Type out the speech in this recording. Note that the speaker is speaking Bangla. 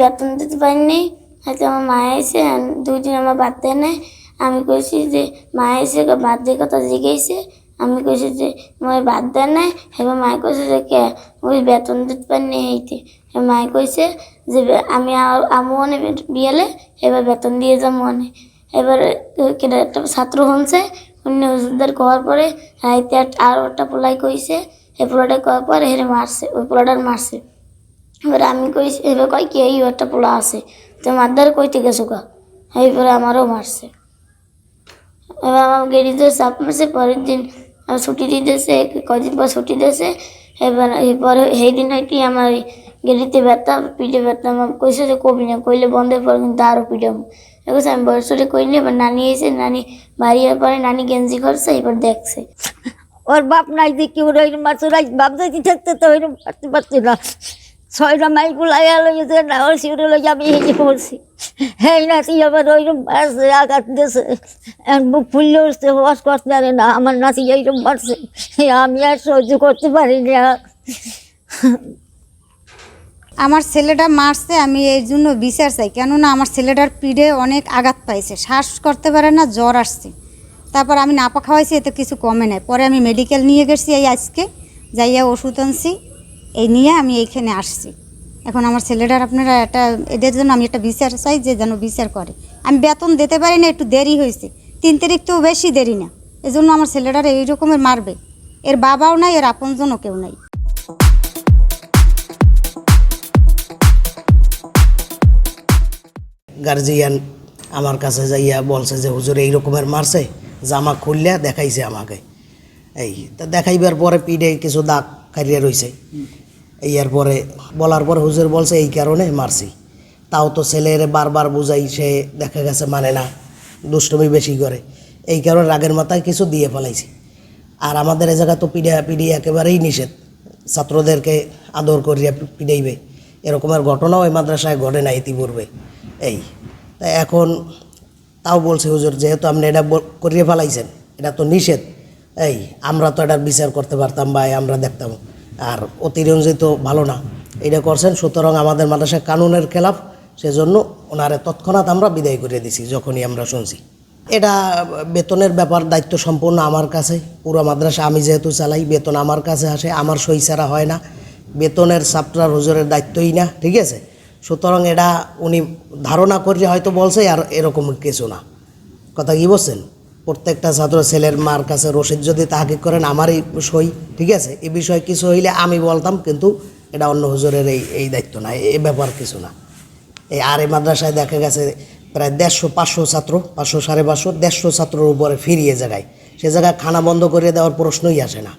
বেতন দিতে পারিনি। হয়তো আমার মা এসে দুই দিন আমার বাদ দেয় নাই আমি কইছি যে, মা এসে বাদ কথা জিজ্ঞেসে। আমি কইছি যে, মই বাদ দেয় নাই এবার মায়ে কইছে যে, কে? ওই বেতন দিতে পারিনি এইতে। মায়ে কইছে যে আমি আমু অনেক বিয়েলে, এবার বেতন দিয়ে যাব অনেক এবারে কেটে একটা ছাত্র হনছে, অন্য ওষুধদের করার পরে রাইতে আরও একটা পোলাই কইছে। এই পোলাটা করার পরে হেরে মারছে, ওই পোলাটার মারছে। এবার আমি কইছি এবার কয় কি, এই একটা পোলা আছে তো মারদার কইতে গেছো কা এইবারে আমারও মারছে। এবার আমার গেড়িতে চাপ মারছে, পরের দিন আমার ছুটি দিতেছে কদিন পর ছুটি দিয়েছে, এবার, এরপরে সেই দিন হয়তো আমার এই গেড়িতে ব্যথা, পিঠে ব্যথা, আমার কইছে যে কবি না, কইলে বন্ধের পর কিন্তু আরও পিঠাম এবার আমি বয়সরে কইলে এবার নানি এসে, নানি বাড়ির পরে, নানি গেঞ্জি করছে, এবার দেখছে। ওর বাপ নাই যে কি ওর ওইরকম মারছে ওরা বাপ যদি থাকতে তো ওইরকম পারতে পারছি না। ছয়টা গুলাই লইছে না ওর শিউরে লই আমি হেঁটে পড়ছি। হ্যাঁ নাতি আবার ওইরকম মারছে আঘাত দিয়েছে মুখ ফুললে উঠছে ওয়াশ করতে পারে না, আমার নাতি এইরকম মারছে আমি আর সহ্য করতে পারি না। আমার ছেলেটা মারছে, আমি এই জন্য বিচার চাই। কেননা আমার ছেলেটার পিঠে অনেক আঘাত পাইছে। শ্বাস করতে পারে না, জ্বর আসছে। তারপর আমি নাপা খাওয়াইছি, এতে কিছু কমে নাই। পরে আমি মেডিকেল নিয়ে গেছি এই আজকে, যাইয়া ওষুধ আনছি। এই নিয়ে আমি এইখানে আসছি। এখন আমার ছেলেটার আপনারা একটা, এদের জন্য আমি একটা বিচার চাই যে যেন বিচার করে। আমি বেতন দিতে পারি না, একটু দেরি হয়েছে। তিন তারিখ তো বেশি দেরি না। এজন্য আমার ছেলেটার এই রকমের মারবে। এর বাবাও নাই, এর আপনজনও কেউ নাই। গার্জিয়ান আমার কাছে যাইয়া বলছে যে, হুজুর, এই রকমের মারছে, জামা খুললে দেখাইছে আমাকে। এই, তা দেখাইবার পরে পিঠে কিছু দাগ কারিয়া রইছে। এই পরে বলার পরে হুজুর বলছে, এই কারণে মারছি। তাও তো ছেলের বারবার বুঝাই সে দেখা গেছে মানে না, দুষ্টমি বেশি করে। এই কারণে রাগের মাথায় কিছু দিয়ে ফেলাইছি। আর আমাদের এ জায়গা তো পিড়া পিড়ি একেবারেই নিষেধ। ছাত্রদেরকে আদর করিয়া পিড়াইবে এরকমের ঘটনাও এই মাদ্রাসায় ঘটে না ইতিপূর্বে। এই, তা এখন তাও বলছে হুজুর, যেহেতু আপনি এটা করিয়ে ফেলাইছেন, এটা তো নিষেধ। এই, আমরা তো এটার বিচার করতে পারতাম বা আমরা দেখতাম। আর অতিরঞ্জিত ভালো না। এটা করছেন, সুতরাং আমাদের মাদ্রাসায় কানুনের খেলাফ, সেজন্য ওনারে তৎক্ষণাৎ আমরা বিদায় করে দিছি, যখনই আমরা শুনছি। এটা বেতনের ব্যাপার দায়িত্ব সম্পূর্ণ আমার কাছে, পুরো মাদ্রাসা আমি যেহেতু চালাই, বেতন আমার কাছে আসে, আমার সই ছাড়া হয় না। বেতনের সাপ্টার হুজুরের দায়িত্বই না, ঠিক আছে? সুতরাং এটা উনি ধারণা করে হয়তো বলছে, আর এরকম কিছু না। কথা কি বলছেন? প্রত্যেকটা ছাত্র ছেলের মার কাছে রশিদ যদি তাহাকে করেন, আমারই সই, ঠিক আছে? এ বিষয়ে কিছু হইলে আমি বলতাম, কিন্তু এটা অন্য হুজুরের এই এই দায়িত্ব না, এ ব্যাপার কিছু না। এই আর এ মাদ্রাসায় দেখা গেছে, প্রায় দেড়শো, পাঁচশো ছাত্র, পাঁচশো সাড়ে পাঁচশো, দেড়শো ছাত্রর উপরে ফিরিয়ে জায়গায়। সে জায়গায় খানা বন্ধ করে দেওয়ার প্রশ্নই আসে না।